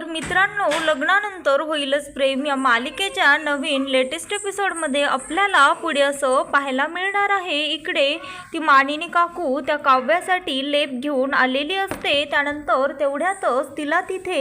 तर मित्रांनो लग्नानंतर होईलच प्रेम. या मालिकेच्या नवीन लेटेस्ट एपिसोडमध्ये आपल्याला पुढे असं पाहायला मिळणार आहे. इकडे ती मानिनी काकू त्या काव्यासाठी लेप घेऊन आलेली असते. त्यानंतर तेवढ्यातच तिला तिथे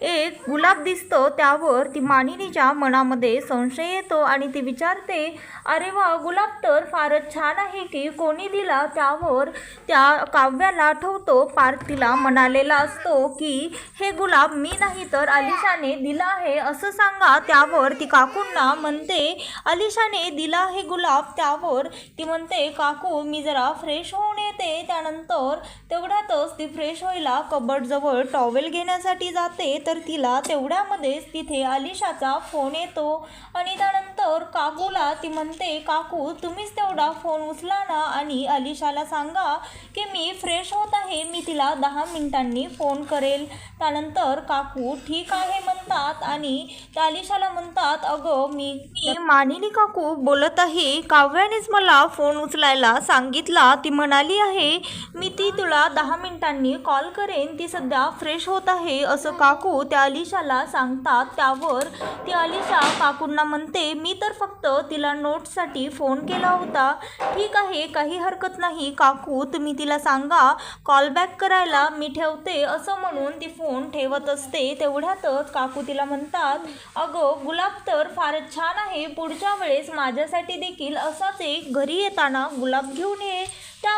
एक गुलाब दिसतं. त्यावर ती मानिनीच्या मनामध्ये संशय येतो आणि ती विचारते अरे वा गुलाब तर फारच छान आहे की कोणी दिला त्यावर? त्या काव्याला आठवतो पार्थ तिला म्हणालेला असतो की हे गुलाब मी नाही तर अलिशाने दिला आहे असं सांगा त्यावर ती काकूंना म्हणते अलिशाने दिला आहे गुलाब त्यावर ती म्हणते काकू मी जरा फ्रेश होऊन येते. त्यानंतर तेवढ्यातच ती फ्रेश व्हायला कबडजवळ टॉवेल घेण्यासाठी जाते तर तिला तेवढ्यामध्येच तिथे अलिशाचा फोन येतो. आणि त्यानंतर काकूला ती म्हणते काकू तुम्हीच तेवढा फोन उचला ना आणि अलिशाला सांगा की मी फ्रेश होत आहे मी तिला दहा मिनिटांनी फोन करेल. त्यानंतर काकू ठीक आहे म्हणतात आणि त्या अलिशाला म्हणतात अगं मी मी मानिनी काकू बोलत आहे काव्यानेच मला फोन उचलायला सांगितला. ती म्हणाली आहे मी ती तुला दहा मिनिटांनी कॉल करेन ती सध्या फ्रेश होत आहे असं काकू त्या अलिशाला सांगतात. त्यावर ती अलिशा काकूंना म्हणते मी मी तर फक्त तिला नोट्ससाठी फोन केला होता. ठीक आहे काही हरकत नाही. काकू तुम्ही तिला सांगा कॉलबॅक करायला मी ठेवते असं म्हणून ती फोन ठेवत असते. तेवढ्यातच काकू तिला म्हणतात अगं गुलाब तर फारच छान आहे. पुढच्या वेळेस माझ्यासाठी देखील असाच एक घरी येताना गुलाब घेऊन ये.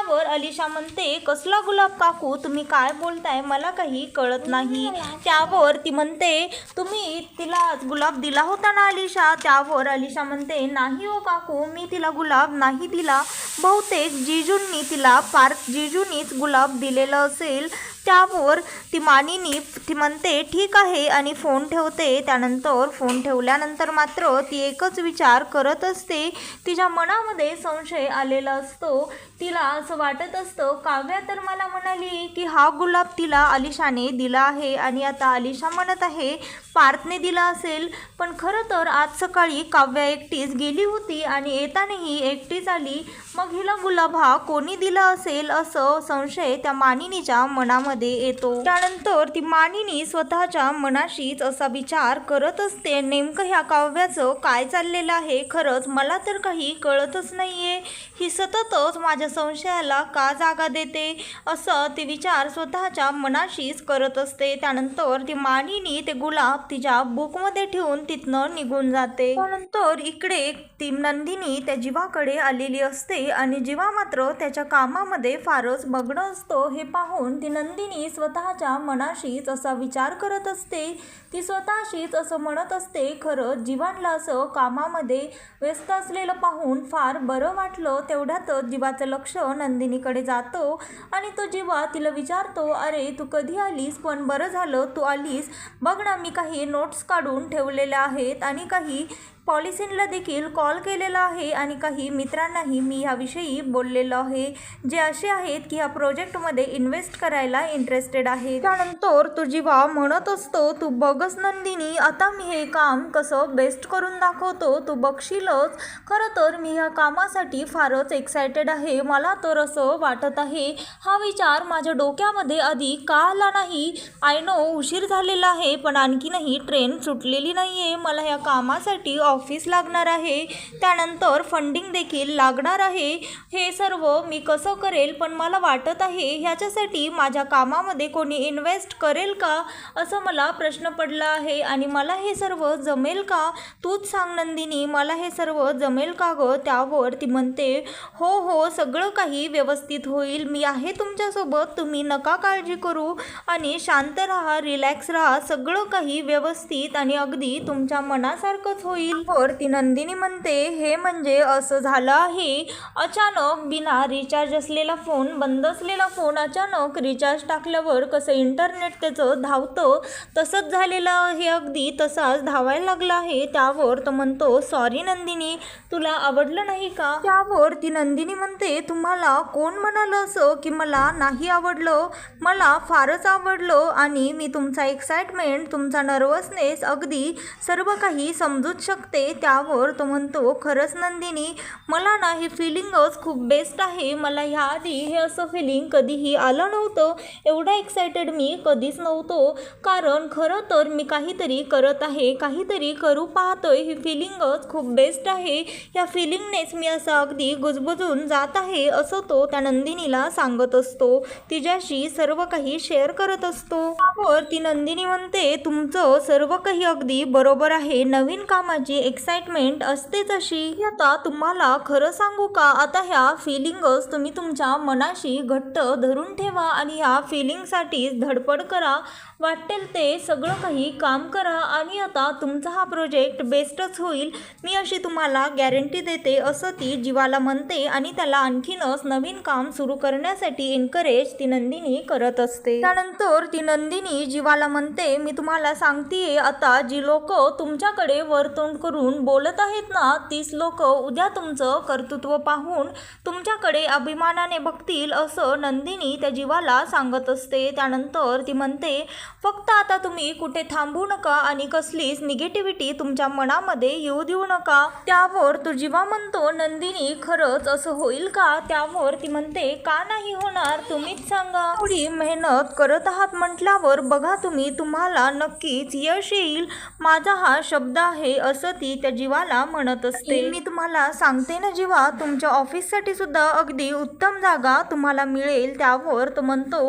त्यावर अलिशा म्हणते कसला गुलाब काकू तुम्ही काय बोलताय? मला काही कळत नाही. त्यावर ती म्हणते तुम्ही तिला गुलाब दिला होता ना अलिशा? त्यावर अलिशा म्हणते नाही हो काकू मी तिला गुलाब नाही दिला. बहुतेक जिजूंनी तिला फार जिजूंनीच गुलाब दिलेलं असेल. त्यावर ती मानिनी ती म्हणते ठीक आहे आणि फोन ठेवते. त्यानंतर फोन ठेवल्यानंतर मात्र ती एकच विचार करत असते. तिच्या मनामध्ये संशय आलेला असतो. तिला असं वाटत असतं काव्या तर मला म्हणाली की हा गुलाब तिला अलिशाने दिला आहे आणि आता अलिशा म्हणत आहे पार्थने दिला असेल. पण खरं तर आज सकाळी काव्या एकटीच गेली होती आणि येतानाही एकटीच आली. मग हिला गुलाब हा कोणी दिला असेल? असं संशय त्या मानिनीच्या मनामध्ये येतो. त्यानंतर ती मानिनी स्वतःच्या मनाशीच असा विचार करत असते. नेमकं ह्या काव्याचं काय चाललेलं आहे खरंच मला तर काही कळतच नाहीये. ही सततच माझ्या संशयाला का जागा देते? असं ती विचार स्वतःच्या मनाशीच करत असते. त्यानंतर ती मानिनी ते गुलाब तिच्या बुकमध्ये ठेवून तिथनं निघून जाते. त्यानंतर इकडे ती नंदिनी त्या जीवाकडे आलेली असते आणि जीवा मात्र त्याच्या कामामध्ये फारच मग्न असतो. हे पाहून ती नंदिनी स्वतःच्या मनाशीच असा विचार करत असते. ती स्वतःशीच असं म्हणत असते खरं जीवांला असं कामामध्ये व्यस्त असलेलं पाहून फार बरं वाटलं तेवढ्यातच जीवाचं लक्ष नंदिनीकडे जातो आणि तो जीवा तिला विचारतो अरे तू कधी आलीस? पण बरं झालं तू आलीस. बघ ना मी काही नोट्स काढून ठेवलेल्या आहेत आणि काही पॉलिसीनला देखील कॉल केलेला आहे आणि काही मित्रांनाही मी ह्याविषयी बोललेलो आहे. जे असे आहेत की ह्या प्रोजेक्टमध्ये इन्व्हेस्ट करायला इंटरेस्टेड आहे. त्यानंतर तो जीवा म्हणत असतो तू बघस नंदिनी आता मी हे काम कसं बेस्ट करून दाखवतो? तू बघशीलच. खरं तर मी ह्या कामासाठी फारच एक्सायटेड आहे. मला तर असं वाटत आहे हा विचार माझ्या डोक्यामध्ये आधी का आला नाही. आय नो उशीर झालेला आहे पण आणखीनही ट्रेन सुटलेली नाही आहे मला ह्या कामासाठी ऑफिस लागणार आहे. त्यानंतर फंडिंग देखील लागणार आहे. हे सर्व मी कसं करेल? पण मला वाटत आहे ह्याच्यासाठी माझ्या कामामध्ये कोणी इन्व्हेस्ट करेल का? असं मला प्रश्न पडला आहे. आणि मला हे सर्व जमेल का? तूच सांग नंदिनी. मला हे सर्व जमेल का गं? त्यावर ती म्हणते हो हो सगळं काही व्यवस्थित होईल. मी आहे तुमच्यासोबत. तुम्ही नका काळजी करू. आणि शांत राहा रिलॅक्स राहा. सगळं काही व्यवस्थित आणि अगदी तुमच्या मनासारखंच होईल. वर ती नंदिनी म्हणते हे म्हणजे असं झालं आहे. अचानक बिना रिचार्ज असलेला फोन बंद असलेला फोन अचानक रिचार्ज टाकल्यावर कसं इंटरनेट त्याचं धावतं? तसंच झालेलं आहे अगदी. तसाच धावायला लागला आहे. त्यावर तो म्हणतो सॉरी नंदिनी तुला आवडलं नाही का? त्यावर ती नंदिनी म्हणते तुम्हाला कोण म्हणालं असं की मला नाही आवडलं? मला फारच आवडलं आणि मी तुमचा एक्साइटमेंट तुमचा नर्वसनेस अगदी सर्व काही समजूच शकते सांगते त्यावर तो म्हणतो खरंच नंदिनी मला ना हे फिलिंगच खूप बेस्ट आहे. मला ह्या आधी हे असं फिलिंग कधीही आलं नव्हतं. एवढा एक्सायटेड मी कधीच नव्हतो. कारण खरं तर मी काहीतरी करत आहे काहीतरी करू पाहतोय. ही फिलिंगच खूप बेस्ट आहे. या फिलिंगनेच मी असं अगदी गुजबुजून जात आहे असं तो त्या नंदिनीला सांगत असतो. तिच्याशी सर्व काही शेअर करत असतो. वर ती नंदिनी म्हणते तुमचं सर्व काही अगदी बरोबर आहे. नवीन कामाची एक्साइटमेंट असतेच अशी आता तुम्हाला खरं सांगू का? आता ह्या फिलिंगच तुम्ही तुमच्या मनाशी घट्ट धरून ठेवा आणि ह्या फिलिंगसाठीच धडपड करा. वाटेल ते सगळं काही काम करा आणि आता तुमचा हा प्रोजेक्ट बेस्टच होईल. मी अशी तुम्हाला गॅरंटी देते. असं ती जीवाला म्हणते आणि त्याला आणखीनच नवीन काम सुरू करण्यासाठी एनकरेज ती नंदिनी करत असते. त्यानंतर ती नंदिनी जीवाला म्हणते मी तुम्हाला सांगतेय आता जी लोक तुमच्याकडे वर्तवण करून बोलत आहेत ना तीच लोक उद्या तुमचं कर्तृत्व पाहून तुमच्याकडे अभिमानाने बघतील असं नंदिनी त्या जीवाला सांगत असते. त्यानंतर ती म्हणते फक्त आता तुम्ही कुठे थांबू नका आणि कसलीच निगेटिव्हिटी तुमच्या मनामध्ये येऊ देऊ नका. त्यावर तो जीवा म्हणतो नंदिनी खरंच असं होईल का? त्यावर ती म्हणते का नाही होणार? तुम्हीच सांगा. थोडी मेहनत करत आहात म्हटल्यावर बघा तुम्ही तुम्हाला नक्कीच यश येईल. माझा हा शब्द आहे असं ती त्या जीवाला म्हणत असते. मी तुम्हाला सांगते ना जीवा तुमच्या ऑफिससाठी सुद्धा अगदी उत्तम जागा तुम्हाला मिळेल. त्यावर तो म्हणतो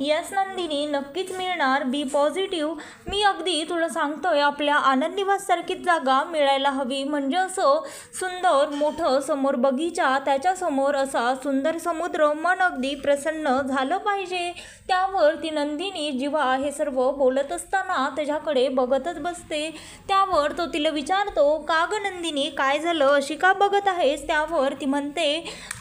यस नंदिनी नक्कीच मिळणार. बी पॉझिटिव्ह. मी अगदी तुला सांगतोय आपल्या आनंद निवाससारखीच जागा मिळायला हवी. म्हणजे असं सुंदर मोठं समोर बगीचा त्याच्यासमोर असा सुंदर समुद्र मन अगदी प्रसन्न झालं पाहिजे. त्यावर ती नंदिनी जीवा हे सर्व बोलत असताना त्याच्याकडे बघतच बसते. त्यावर तो तिला विचार विचारतो का ग नंदिनी काय झालं? अशी का बघत आहेस? त्यावर ती म्हणते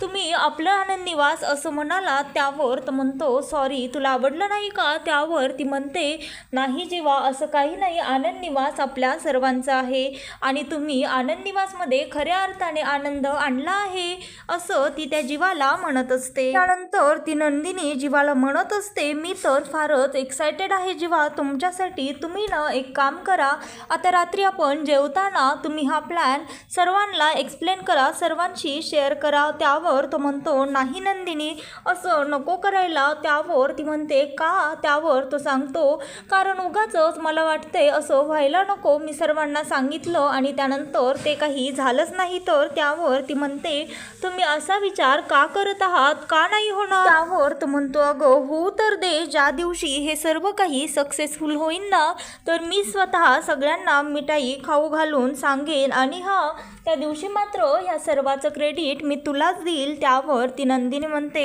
तुम्ही आपलं आनंद निवास असं म्हणाला त्यावर तो म्हणतो सॉरी तुला आवडलं नाही का? त्यावर ती म्हणते नाही जेव्हा असं काही नाही. आनंद निवास आपल्या सर्वांचा आहे. आणि तुम्ही आनंद निवासमध्ये खऱ्या अर्थाने आनंद आणला आहे असं ती त्या जीवाला म्हणत असते. त्यानंतर ती नंदिनी जीवाला म्हणत असते मी तर फारच एक्सायटेड आहे जीवा. तुमच्यासाठी तुम्ही ना एक काम करा. आता रात्री आपण जेवताना तुम्ही हा प्लॅन सर्वांना एक्सप्लेन करा सर्वांशी शेअर करा. त्यावर तो म्हणतो नाही नंदिनी असं नको करायला. त्यावर ती म्हणते का? त्यावर तो सांगतो कारण उगाचंच मला वाटते असं व्हायला नको. मी सर्वांना सांगितलं आणि त्यानंतर ते काही झालंच नाही तर. त्यावर ती म्हणते तुम्ही असा विचार का करत आहात? का नाही होणार? त्यावर तो म्हणतो अगं हो तर दे. ज्या दिवशी हे सर्व काही सक्सेसफुल होईन ना तर मी स्वतः सगळ्यांना मिठाई खाऊ घालून सांगेन आणि हा त्या दिवशी मात्र ह्या सर्वाचं क्रेडिट मी तुलाच देईल त्यावर ती नंदिनी म्हणते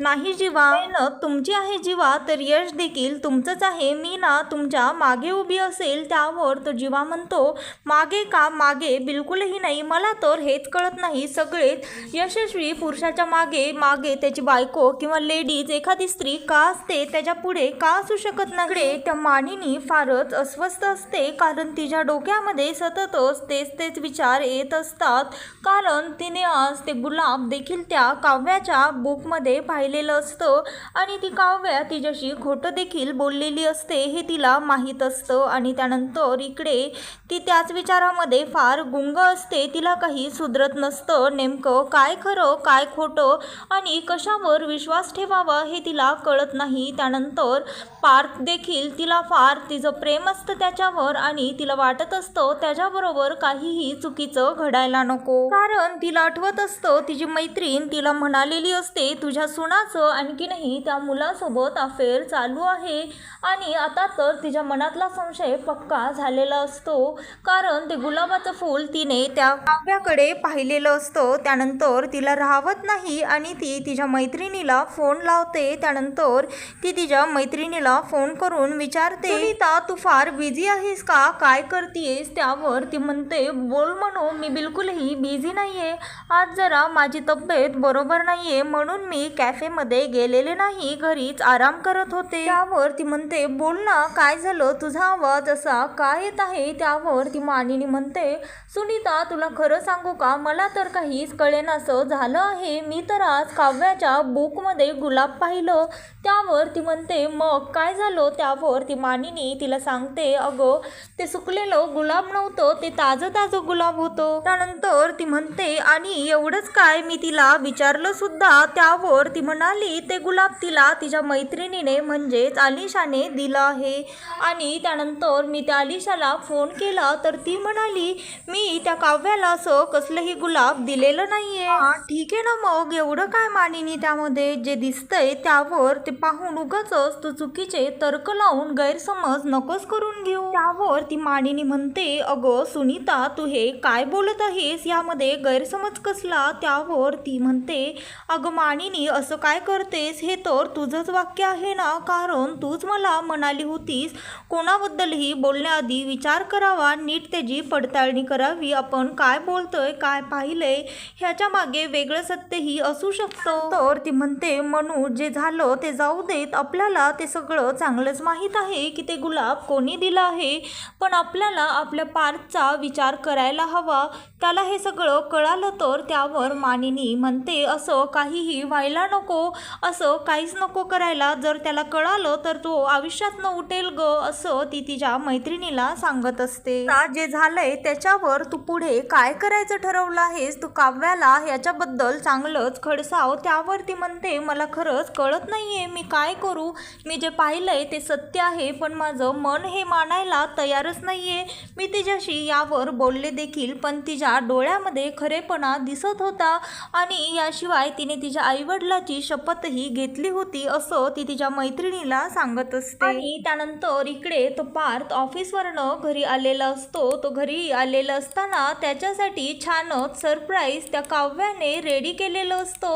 नाही जीवा मेहनत तुमची आहे जीवा तर यश देखील तुमचंच आहे. मी ना तुमच्या मागे उभी असेल त्यावर तो जीवा म्हणतो मागे का मागे? बिलकुलही नाही. मला तर हेच कळत नाही. सगळेच यशस्वी पुरुषाच्या मागे मागे त्याची बायको किंवा लेडीज एखादी स्त्री का असते त्याच्या पुढे का असू शकत नाही त्या मानिनी फारच अस्वस्थ असते कारण तिच्या डोक्यामध्ये सततच तेच तेच विचार येत असतात. कारण तिने आज ते गुलाब देखील त्या काव्याच्या बुकमध्ये पाहिलेलं असतं आणि ती काव्या तिच्याशी खोटं देखील बोललेली असते हे तिला माहीत असतं आणि त्यानंतर इकडे ती त्याच विचारामध्ये फार गुंग असते तिला काही सुधरत नसतं. नेमकं काय खरं काय खोटं आणि कशावर विश्वास ठेवावा हे तिला कळत नाही. त्यानंतर पार्थ देखील तिला फार तिचं प्रेम असतं त्याच्यावर आणि तिला वाटत असतं त्याच्याबरोबर काहीही चुकीचं रडायला नको. कारण तिला आठवत असतं तिची मैत्रीण तिला म्हणालेली असते तुझ्या सुनाचं आणखीनही त्या मुलासोबत अफेअर चालू आहे. आणि आता तर तिच्या मनातला संशय पक्का झालेला असतो. कारण ते गुलाबाचं फूल तिने त्या काव्याकडे पाहिलेलं असतं. त्यानंतर तिला राहवत नाही आणि ती तिच्या मैत्रिणीला फोन लावते. त्यानंतर ती तिच्या मैत्रिणीला फोन करून विचारते सुनीता तू फार बिझी आहेस का? काय करतेस? त्यावर ती म्हणते बोल म्हणून मी बिलकुलही बिझी नाही आहे आज जरा माझी तब्येत बरोबर नाही आहे म्हणून मी कॅफेमध्ये गेलेले नाही घरीच आराम करत होते. त्यावर ती म्हणते बोल ना काय झालं? तुझा आवाज असा काय येत आहे? त्यावर ती मानिनी म्हणते सुनीता तुला खरं सांगू का? मला तर काहीच कळेनासं झालं आहे. मी तर आज काव्याच्या बुकमध्ये गुलाब पाहिलं. त्यावर ती म्हणते मग काय झालं? त्यावर ती मानिनी तिला सांगते अगं ते सुकलेलं गुलाब नव्हतं ते ताजं ताजं गुलाब होतं. त्यानंतर ती म्हणते आणि एवढंच काय? मी तिला विचारलं सुद्धा त्यावर ती म्हणाली ते गुलाब तिला तिच्या मैत्रिणीने म्हणजेच आलिशाने दिलं आहे. आणि त्यानंतर मी त्या आलिशाला फोन केला तर ती म्हणाली मी त्या काव्याला असं कसलंही गुलाब दिलेलं नाही आहे ठीक आहे ना मग. एवढं काय मानिनी त्यामध्ये? जे दिसतंय त्यावर ते पाहून उगाच तू चुकीचे तर्क लावून गैरसमज नकोच करून घेऊ. त्यावर ती मानिनी म्हणते अगं सुनीता तू हे काय बोलत आहेस यामध्ये गैरसमज कसला त्यावर ती म्हणते अगं मानिनी असं काय करतेस? हे तर तुझंच वाक्य आहे ना? कारण तूच मला म्हणाली होतीस कोणाबद्दलही बोलण्याआधी विचार करावा नीट त्याची पडताळणी करावी. आपण काय बोलतोय काय पाहिलंय ह्याच्या मागे वेगळं सत्यही असू शकतं. तर ती म्हणते म्हणू जे झालं ते जाऊ देत. आपल्याला ते सगळं चांगलंच माहीत आहे की ते गुलाब कोणी दिलं आहे. पण आपल्याला आपल्या पार्थचा विचार करायला हवा. त्याला हे सगळं कळालं तर त्यावर मानिनी म्हणते असं काहीही व्हायला नको असं काहीच नको करायला. जर त्याला कळालं तर तो आयुष्यात न उठेल ग असं ती तिच्या मैत्रिणीला सांगत असते. जे झालंय त्याच्यावर तू पुढे काय करायचं ठरवलं आहेस? तू काव्याला याच्याबद्दल चांगलंच खडसाव. त्यावर ती म्हणते मला खरंच कळत नाहीये. मी काय करू? मी जे पाहिलंय ते सत्य आहे पण माझं मन हे मानायला तयारच नाहीये. मी तिच्याशी यावर बोलले देखील पण ती तिच्या डोळ्यामध्ये खरेपणा दिसत होता आणि याशिवाय तिने तिच्या आईवडिलाची शपथही घेतली होती असं ती तिच्या मैत्रिणीला सांगत असते. आणि त्यानंतर इकडे तो पार्थ ऑफिसवरनं घरी आलेला असतो. तो घरी आलेला असताना त्याच्यासाठी छानच सरप्राईज त्या काव्याने रेडी केलेलं असतो.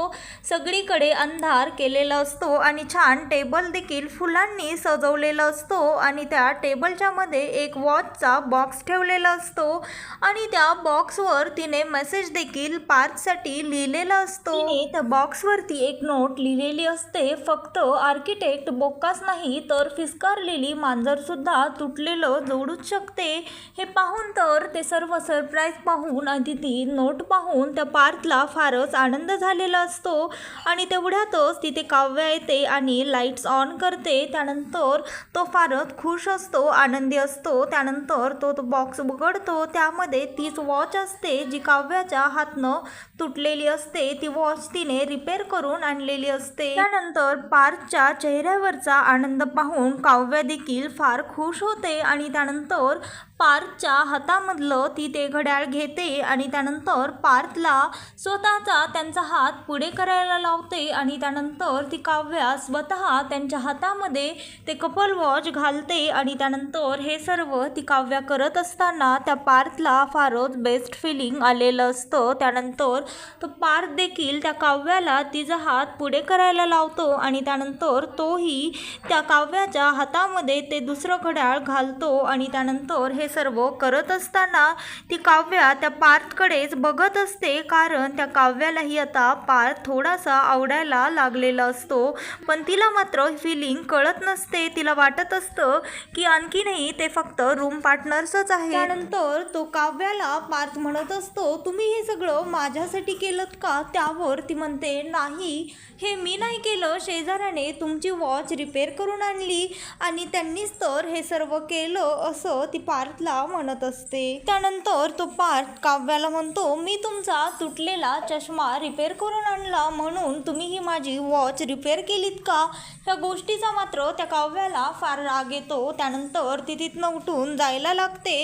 सगळीकडे अंधार केलेला असतो आणि छान टेबल देखील फुलांनी सजवलेला असतो आणि त्या टेबलच्या मध्ये एक वॉचचा बॉक्स ठेवलेला असतो. आणि त्या बॉक्स बॉक्सवर तिने मेसेज देखील पार्थसाठी लिहिलेला असतो. तिने त्या बॉक्सवरती एक नोट लिहिलेली असते. फक्त आर्किटेक्ट बोक्काच नाही तर फिस्कारलेली मांजरसुद्धा तुटलेलं जोडूच शकते. हे पाहून तर ते सर्व सरप्राईज पाहून आधी ती नोट पाहून त्या पार्थला फारच आनंद झालेला असतो. आणि तेवढ्यातच तिथे काव्य येते आणि लाईट्स ऑन करते. त्यानंतर तो फारच खुश असतो आनंदी असतो. त्यानंतर तो तो बॉक्स उघडतो त्यामध्ये तीच वॉच असते जी काव्याच्या हातनं तुटलेली असते ती वॉच तिने रिपेअर करून आणलेली असते. त्यानंतर पार्थच्या चेहऱ्यावरचा आनंद पाहून काव्य देखील फार खुश होते आणि त्यानंतर पार्थच्या हातामधलं ती ते घड्याळ घेते आणि त्यानंतर पार्थला स्वतःचा त्यांचा हात पुढे करायला लावते आणि त्यानंतर ती काव्या स्वतः त्यांच्या हातामध्ये ते कपल वॉच घालते आणि त्यानंतर हे सर्व ती काव्या करत असताना त्या पार्थला फारच बेस्ट फिलिंग आलेलं असतं. त्यानंतर तो पार्थ देखील त्या काव्याला तिचा हात पुढे करायला लावतो आणि त्यानंतर तोही त्या काव्याच्या हातामध्ये ते दुसरं घड्याळ घालतो आणि त्यानंतर हे सर्व करत असताना ती काव्या त्या पार्थकडेच बघत असते. कारण त्या काव्यालाही आता पार्थ थोडासा आवडायला लागलेला असतो. पण तिला मात्र फिलिंग कळत नसते. तिला वाटत असतं की आणखीनही ते फक्त रूम पार्टनर्सच आहे त्यानंतर तो काव्याला पार्थ म्हणत असतो तुम्ही हे सगळं माझ्यासाठी केलं का? त्यावर ती म्हणते नाही हे मी नाही केलं. शेजाऱ्याने तुमची वॉच रिपेअर करून आणली आणि त्यांनीच तर हे सर्व केलं असं ती पार्थला म्हणत असते. त्यानंतर तो पार्थ काव्याला म्हणतो मी तुमचा तुटलेला चष्मा रिपेअर करून आणला. म्हणून तुम्ही ही माझी वॉच रिपेअर केलीत का? ह्या गोष्टीचा मात्र त्या काव्याला फार राग येतो. त्यानंतर ती तिथनं उठून जायला लागते.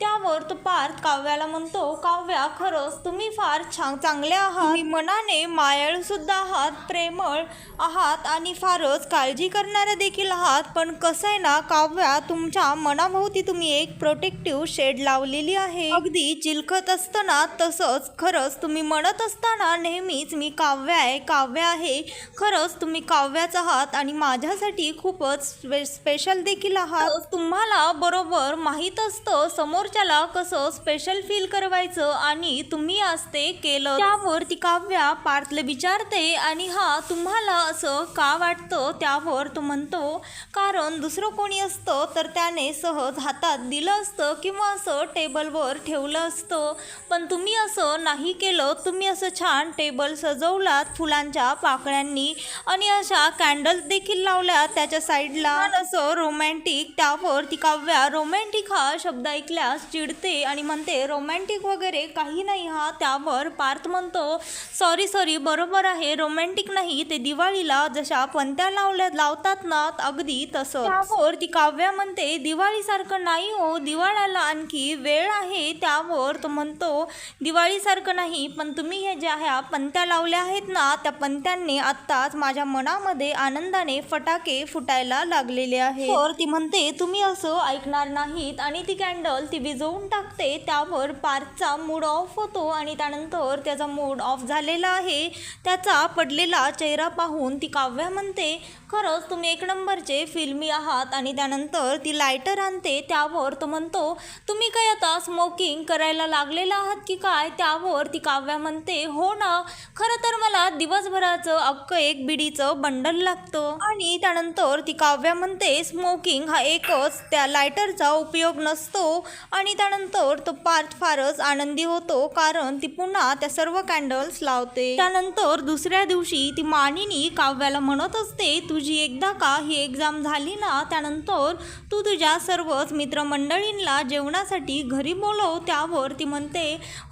त्यावर तो पार्थ काव्याला म्हणतो काव्या खरंच तुम्ही फार छान चांगले आहात. मनाने मायाळू सुद्धा आहात प्रेमळ आहात आणि फारच काळजी करणारे देखील आहात. पण कसं आहे ना काव्या तुमच्या मनाभोवती तुम्ही एक प्रोटेक्टिव्ह शेड लावलेली आहे. अगदी चिलखत असताना तसंच खरंच तुम्ही म्हणत असताना नेहमीच मी काव्य आहे काव्य आहे. खरंच तुम्ही काव्याच आहात आणि माझ्यासाठी खूपच स्पे स्पेशल देखील आहात. तुम्हाला बरोबर माहीत असतं समोरच्याला कसं स्पेशल फील ठरवायचं आणि तुम्ही आज ते केलं. त्यावर ती काव्या पार्थला विचारते आणि हा तुम्हाला असं का वाटतं? त्यावर तो म्हणतो कारण दुसरं कोणी असतं तर त्याने सहज हातात दिलं असतं किंवा असं टेबलवर ठेवलं असतं. पण तुम्ही असं नाही केलं. तुम्ही असं छान टेबल सजवलात फुलांच्या पाकळ्यांनी आणि अशा कॅन्डल्स देखील लावल्या त्याच्या साईडला. असं रोमॅन्टिक त्यावर ती काव्या रोमॅन्टिक हा शब्द ऐकल्यास चिडते आणि म्हणते रोमॅन्टिक वगैरे काही नाही हा त्यावर पार्थ म्हणतो सॉरी सॉरी बरोबर आहे रोमॅन्टिक नाही ते दिवाळीला जशा पंत्या लावल्या लावतात ना अगदी तसं त्यावर ती काव्या म्हणते दिवाळीसारखं नाही हो दिवाळ्याला आणखी वेळ आहे. त्यावर तो म्हणतो दिवाळीसारखं नाही पण तुम्ही हे ज्या ह्या पंत्या लावल्या आहेत ना त्या पंत्यांनी आत्ताच माझ्या मनामध्ये आनंदाने फटाके फुटायला लागलेले आहे तर ती म्हणते तुम्ही असं ऐकणार नाहीत आणि ती कॅन्डल ती विझवून टाकते त्यावर पार पार्थचा मूड ऑफ होतो आणि त्यानंतर त्याचा मूड ऑफ झालेला आहे. त्याचा पडलेला चेहरा पाहून ती काव्या म्हणते खरंच तुम्ही एक नंबरचे फिल्मी आहात आणि त्यानंतर ती लायटर आणते त्यावर तो म्हणतो तुम्ही काय आता स्मोकिंग करायला लागलेला आहात की काय? त्यावर ती काव्या म्हणते हो ना खरं तर मला दिवसभराचं अख्खं एक बिडीचं बंडल लागतं. आणि त्यानंतर ती काव्या म्हणते स्मोकिंग हा एकच त्या लायटरचा उपयोग नसतो. आणि त्यानंतर तो पार्थ फारच आनंदी होतो कारण ती पुन्हा त्या सर्व कॅन्डल्स लावते. त्यानंतर दुसऱ्या दिवशी ती मानिनी काव्याला म्हणत असते तुझी एकदा का ही एक्झाम झाली ना त्यानंतर तू तुझ्या सर्वच मित्रमंडळींना जेवणासाठी घरी बोलव त्यावर ती म्हणते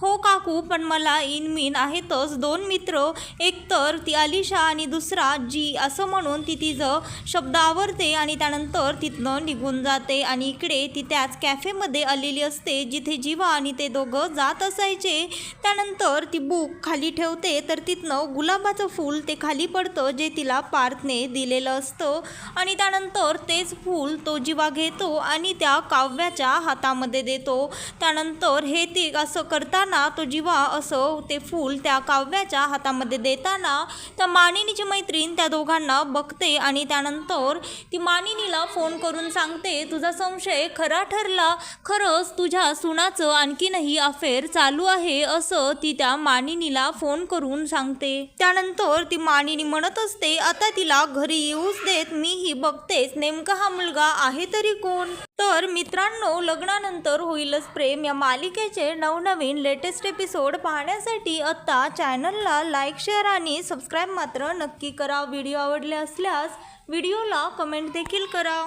हो काकू पण मला इनमिन आहेतच दोन मित्र. एकतर ती अलिशा आणि दुसरा जी असं म्हणून ती तिचं शब्द आवरते आणि त्यानंतर तिथनं निघून जाते. आणि इकडे ती त्याच कॅफेमध्ये आलेली असते जिथे जीवा आणि ते दोघं जात असायचे. त्यानंतर ती बुक खाली ठेवते तर तिथनं गुलाबाचं फूल ते खाली पडतं जे तिला पार्थने दिले दिलेलं असतं. आणि त्यानंतर तेच फूल तो जीवा घेतो आणि त्या काव्याच्या हातामध्ये देतो. त्यानंतर हे ते असं करताना तो जीवा असं ते फूल त्या काव्याच्या हातामध्ये देताना त्या मानिनीची मैत्रीण त्या दोघांना बघते आणि त्यानंतर ती मानिनीला फोन करून सांगते तुझा संशय खरा ठरला. खरंच तुझ्या सुनाचं आणखीनही अफेअर चालू आहे असं ती त्या मानिनीला फोन करून सांगते. त्यानंतर ती मानिनी म्हणत असते आता तिला घरी येऊच देत मी ही बघतेच. नेमका हा मुलगा आहे तरी कोण? तर मित्रांनो लग्नानंतर होईलच प्रेम. या मालिकेचे नवनवीन लेटेस्ट एपिसोड पाहण्यासाठी आत्ता चॅनलला लाईक शेअर आणि सबस्क्राईब मात्र नक्की करा. व्हिडिओ आवडले असल्यास व्हिडिओला कमेंट देखील करा.